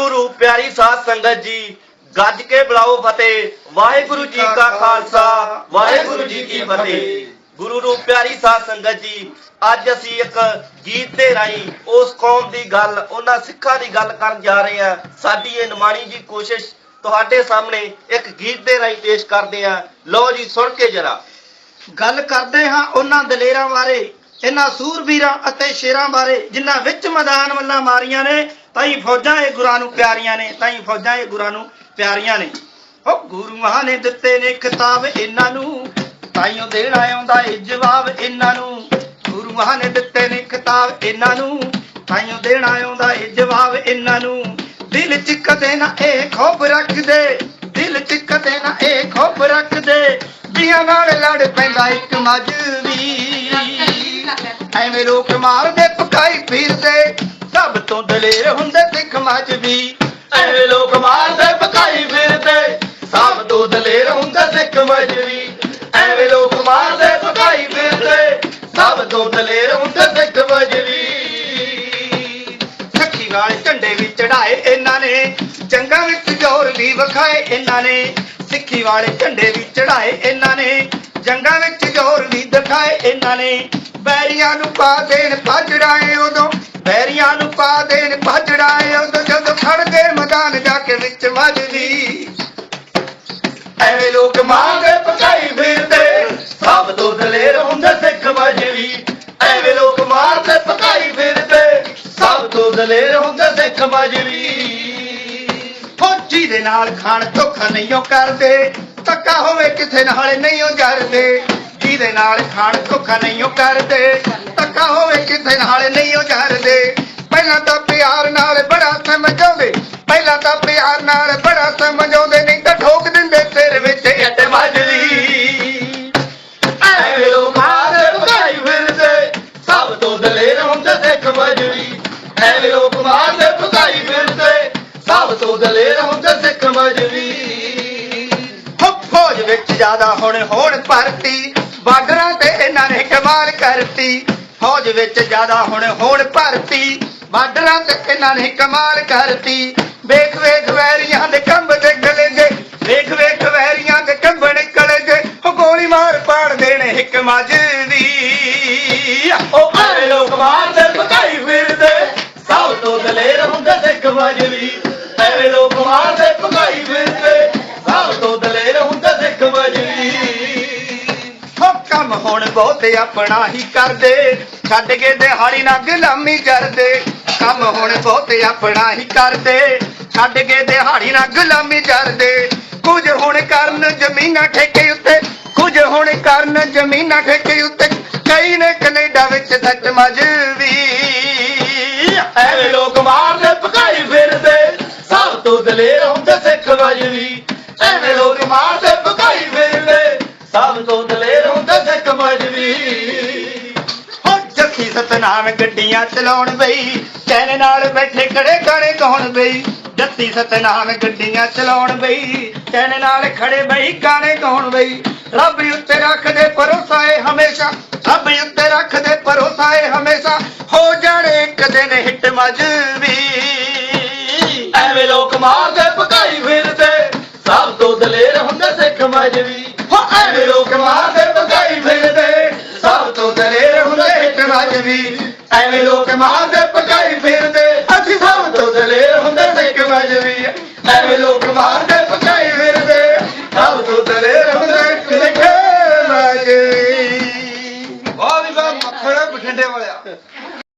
ਗੁਰੂ ਪਿਆਰੀ ਸਾਧ ਸੰਗਤ ਜੀ, ਗੱਜ ਕੇ ਬੁਲਾਓ ਫਤਿਹ। ਵਾਹਿਗੁਰੂ ਜੀ ਕਾ ਖਾਲਸਾ, ਵਾਹਿਗੁਰੂ ਜੀ ਕੀ ਫਤਿਹ। ਗੁਰੂ ਨੂੰ ਪਿਆਰੀ ਸਾਧ ਸੰਗਤ ਜੀ, ਅੱਜ ਅਸੀਂ ਇੱਕ ਗੀਤ ਦੇ ਰਾਹੀਂ ਉਸ ਕੌਮ ਦੀ ਗੱਲ, ਉਹਨਾਂ ਸਿੱਖਾਂ ਦੀ ਗੱਲ ਕਰਨ ਜਾ ਰਹੇ ਹਾਂ। ਸਾਡੀ ਇਹ ਨਿਮਾਣੀ ਜੀ ਕੋਸ਼ਿਸ਼ ਤੁਹਾਡੇ ਸਾਹਮਣੇ ਇੱਕ ਗੀਤ ਦੇ ਰਾਹੀਂ ਪੇਸ਼ ਕਰਦੇ ਹਾਂ। ਲਓ ਜੀ, ਸੁਣ ਕੇ ਜਰਾ। ਗੱਲ ਕਰਦੇ ਹਾਂ ਉਹਨਾਂ ਦਲੇਰਾਂ ਬਾਰੇ, ਇਹਨਾਂ ਸੂਰਬੀਰਾਂ ਅਤੇ ਸ਼ੇਰਾਂ ਬਾਰੇ, ਜਿਨ੍ਹਾਂ ਵਿੱਚ ਮੈਦਾਨ ਵੱਲਾਂ ਮਾਰੀਆਂ ਨੇ। ਤਾਈ ਫੌਜਾਂ ਇਹ ਗੁਰਾਂ ਨੂੰ ਪਿਆਰੀਆਂ ਨੇ, ਤਾਈ ਫੌਜਾਂ ਇਹ ਗੁਰਾਂ ਨੂੰ ਪਿਆਰੀਆਂ ਨੇ। ਉਹ ਗੁਰੂਆਂ ਨੇ ਦਿੱਤੇ ਨੇ ਖਿਤਾਬ ਇਹਨਾਂ ਨੂੰ, ਤਾਈਓ ਦੇਣਾ ਆਉਂਦਾ ਏ ਜਵਾਬ ਇਹਨਾਂ ਨੂੰ। ਗੁਰੂਆਂ ਨੇ ਦਿੱਤੇ ਨੇ ਖਿਤਾਬ ਇਹਨਾਂ ਨੂੰ, ਤਾਈਓ ਦੇਣਾ ਆਉਂਦਾ ਏ ਜਵਾਬ ਇਹਨਾਂ ਨੂੰ। ਦਿਲ ਚ ਕਦੇ ਨਾ ਇਹ ਖੋਬ ਰੱਖਦੇ, ਦਿਲ ਚ ਕਦੇ ਨਾ ਇਹ ਖੋਬ ਰੱਖਦੇ। ਜੀਆਂ ਨਾਲ ਲੜ ਪੈਂਦਾ ਇੱਕ ਮਜਵੀ ਐਵੇਂ ਲੋਕ ਮਾਰਦੇ, ਪਕਾਈ ਫਿਰਦੇ ਸਭ ਤੋਂ ਦਲੇਰ ਹੁੰਦੇ ਸਿੱਖ ਮਜਵੀ ਐਵੇਂ ਲੋਕ ਮਾਰਦੇ ਪਕਾਈ ਫਿਰਦੇ, ਸਭ ਤੋਂ ਦਲੇਰ ਹੁੰਦਾ ਸਿੱਖ ਮਜਰੀ ਐਵੇਂ ਲੋਕ ਮਾਰਦੇ ਪਕਾਈ ਫਿਰਦੇ, ਸਭ ਤੋਂ ਦਲੇਰ ਹੁੰਦਾ ਸਿੱਖ ਮਜਰੀ ਸਿੱਖੀ ਵਾਲੇ ਝੰਡੇ ਵੀ ਚੜਾਏ ਇਹਨਾਂ ਨੇ, ਜੰਗਾਂ ਵਿੱਚ ਜ਼ੋਰ ਵੀ ਵਿਖਾਏ ਇਹਨਾਂ ਨੇ। ਸਿੱਖੀ ਵਾਲੇ ਝੰਡੇ ਵੀ ਚੜਾਏ ਇਹਨਾਂ ਨੇ, ਜੰਗਾਂ ਵਿੱਚ ਜ਼ੋਰ ਵੀ ਦਿਖਾਏ ਇਹਨਾਂ ਨੇ। ਬੈਰੀਆਂ ਨੂੰ ਪਾ ਦੇਣ ਭਜੜਾਏ ਪਾ ਦੇਣ ਭਜੜਾਏ ਉਦੋਂ ਜਦੋਂ ਖੜਦੇ ਮੈਦਾਨ ਜਾ ਕੇ ਵਿੱਚ ਮਜਦੀ ਐਵੇਂ ਲੋਕ ਮਾਰਦੇ ਪਕਾਈ ਫਿਰਦੇ, ਸਭ ਤੋਂ ਦਲੇਰ ਹੁੰਦਾ ਸਿੱਖ ਮਜਰੀ ਐਵੇਂ ਲੋਕ ਮਾਰਦੇ ਪਕਾਈ ਫਿਰਦੇ, ਸਭ ਤੋਂ ਦਲੇਰ ਹੁੰਦਾ ਸਿੱਖ ਮਜਰੀ ਫੌਜੀ ਦੇ ਨਾਲ ਖਾਣ ਧੋਖਾ ਨਹੀਂ ਉਹ ਕਰਦੇ, ਧੱਕਾ ਹੋਵੇ ਕਿਸੇ ਨਾਲ ਨਹੀਂ ਉਹ ਜਰਦੇ। ਜਿਹਦੇ ਨਾਲ ਖਾਣ ਧੋਖਾ ਨਹੀਂ ਉਹ ਕਰਦੇ, ਧੱਕਾ ਹੋਵੇ ਕਿਸੇ ਨਾਲ ਨਹੀਂ ਉਹ ਜਰਦੇ। ਪਹਿਲਾਂ ਤਾਂ ਪਿਆਰ ਨਾਲ ਬੜਾ ਸਮਝਾਉਂਦੇ। ਪਹਿਲਾਂ ਤਾਂ ਪਿਆਰ ਨਾਲ ਬੜਾ ਸਮਝਾਉਂਦੇ ਨਹੀਂ ਤਾਂ ਠੋਕ ਦਿੰਦੇ ਸਿਰ ਵਿੱਚ ਇੱਟ ਮਜਲੀ ਐਵੇਂ ਲੋਕ ਮਾਰਦੇ ਪਕਾਈ ਫਿਰਦੇ, ਸਭ ਤੋਂ ਦਲੇਰ ਹੁੰਦਾ ਸਿੱਖ ਮਜਰੀ ਐਵੇਂ ਲੋਕ ਮਾਰਦੇ ਪਕਾਈ ਫਿਰਦੇ, ਸਭ ਤੋਂ ਦਲੇਰ ਹੁੰਦਾ ਸਿੱਖ ਮਜਰੀ ਹੋ ਫੌਜ ਵਿੱਚ ਜ਼ਿਆਦਾ ਹੁਣ ਹੋਣ ਭਰਤੀ ਬਾਰਡਰਾਂ ਤੇ ਇਹਨਾਂ ਨੇ ਕਮਾਲ ਕਰਤੀ। ਫੌਜ ਵਿੱਚ ਜ਼ਿਆਦਾ ਹੁਣ ਹੋਣ ਭਰਤੀ ਬਾਰਡਰਾਂ ਤੇ ਇਹਨਾਂ ਨੇ ਕਮਾਲ ਕਰਤੀ। ਵੇਖ ਵੇਖ ਵੈਰੀਆਂ ਦੇ ਕੰਬ ਦੇ ਗਲੇ ਵੇਖ ਵੇਖ ਵੈਰੀਆਂ ਦੇ ਕੰਬ ਨਿਕਲੇ ਉਹ ਗੋਲੀ ਮਾਰ ਪਾੜ ਦੇਣੇ ਇੱਕ ਮਜਦੀ। ਉਹ ਐਵੇਂ ਲੋਕ ਮਾਰਦੇ ਪਕਾਈ ਫਿਰਦੇ। ਸਭ ਤੋਂ ਦਲੇਰ ਹੁੰਦਾ ਸਿੱਖ ਮਜਰੀ ਐਵੇਂ ਲੋਕ ਮਾਰਦੇ ਪਕਾਈ ਫਿਰਦੇ। ਸਭ ਤੋਂ ਦਲੇਰ ਹੁੰਦਾ ਸਿੱਖ ਮਜਰੀ ਹੋ ਕੰਮ ਹੁਣ ਬਹੁਤੇ ਆਪਣਾ ਹੀ ਕਰਦੇ। ਛੱਡ ਕੇ ਦਿਹਾੜੀ ਨਾ ਗੁਲਾਮੀ ਕਰਦੇ। ਕੰਮ ਹੁਣ ਬਹੁਤ ਆਪਣਾ ਹੀ ਕਰਦੇ। ਛੱਡ ਕੇ ਦਿਹਾੜੀ ਨਾ ਗੁਲਾਮੀ ਕਰਦੇ। ਕੁਝ ਹੁਣ ਕਰਨ ਜ਼ਮੀਨਾਂ ਠੇਕੇ ਉੱਤੇ। ਕੁਝ ਹੁਣ ਕਰਨ ਜ਼ਮੀਨਾਂ ਠੇਕੇ ਉੱਤੇ। ਕਈ ਨੇ ਕੈਨੇਡਾ ਵਿੱਚ ਸੱਚ ਮਜਵੀ ਐਵੇਂ ਲੋਕ ਮਾਰਦੇ ਪਕਾਈ ਫਿਰਦੇ। ਸਭ ਤੋਂ ਦਲੇਰ ਹੁੰਦਾ ਸਿੱਖ ਮਜਰੀ ਐਵੇਂ ਲੋਕ ਮਾਰਦੇ ਜੱਫੀ ਗੱਡੀਆਂ ਚਲਾਉਣ ਬਈ। ਕਹਿਣੇ ਨਾਲ ਬੈਠੇ ਖੜੇ ਗਾਣੇ ਗਾਉਣ ਬਈ। ਜੱਤੀ ਸਤਨਾਮ ਗੱਡੀਆਂ ਚਲਾਉਣ ਬਈ। ਕਹਿਣੇ ਨਾਲ ਖੜੇ ਬਈ ਗਾਣੇ ਗਾਉਣ ਬਈ। ਰੱਬ ਉੱਤੇ ਰੱਖਦੇ ਭਰੋਸਾ ਏ ਹਮੇਸ਼ਾ। ਰੱਬ ਉੱਤੇ ਰੱਖਦੇ ਭਰੋਸਾ ਏ ਹਮੇਸ਼ਾ। ਹੋ ਜਾਣੇ ਇੱਕ ਦਿਨ ਹਿੱਟ ਮਜਵੀ ਐਵੇਂ ਲੋਕ ਮਾਰਦੇ ਪਕਾਈ ਫਿਰਦੇ। ਸਭ ਤੋਂ ਦਲੇਰ ਹੁੰਦਾ ਸਿੱਖ ਮਜਰੀ ਐਵੇਂ ਲੋਕ ਮਾਰਦੇ ਭਗਾਈ ਫਿਰਦੇ।